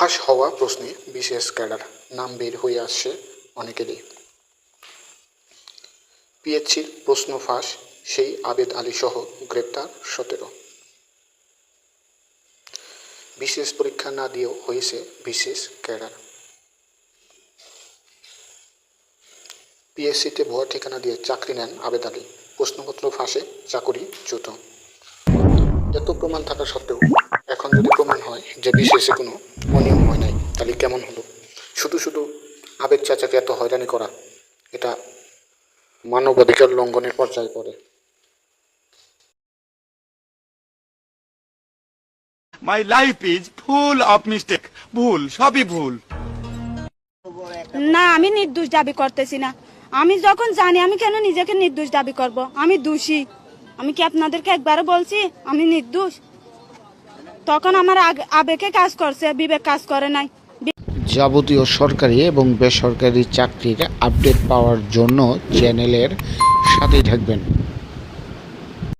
ফাঁস হওয়া প্রশ্নে বিশেষ ক্যাডার নাম বের হয়ে আসছে অনেকেরই। পিএইচসির প্রশ্ন ফাঁস, সেই আবেদ আলী সহ গ্রেপ্তার সতেরো। বিশেষ পরীক্ষা না দিয়েও হয়েছে বিশেষ ক্যাডার। পিএসসিতে ভুয়া ঠিকানা দিয়ে চাকরি নেন আবেদ আলী। প্রশ্নপত্র ফাঁসে চাকরি চ্যুত এত প্রমাণ থাকা সত্ত্বেও এখন যদি প্রমাণ হয় যে বিশেষে কোনো অনিয়ম হয় নাই। তাহলে কেমন হলো? শুধু শুধু আবেগ চাচাকে এত হয়রানি করা এটা মানবাধিকার লঙ্ঘনের পর্যায়ে পড়ে। My life is full of mistake. ভুল সবই ভুল। না আমি নির্দোষ দাবি করতেছি না। আমি যখন জানি আমি কেন নিজেকে নির্দোষ দাবি করব? আমি দোষী। আমি কি আপনাদেরকে একবারও বলছি আমি নির্দোষ? তখন আমার আবেগে কাজ করছে, বিবেক কাজ করে নাই। যাবতীয় সরকারি এবং বেসরকারি চাকরির আপডেট পাওয়ার জন্য চ্যানেলের সাথেই থাকবেন।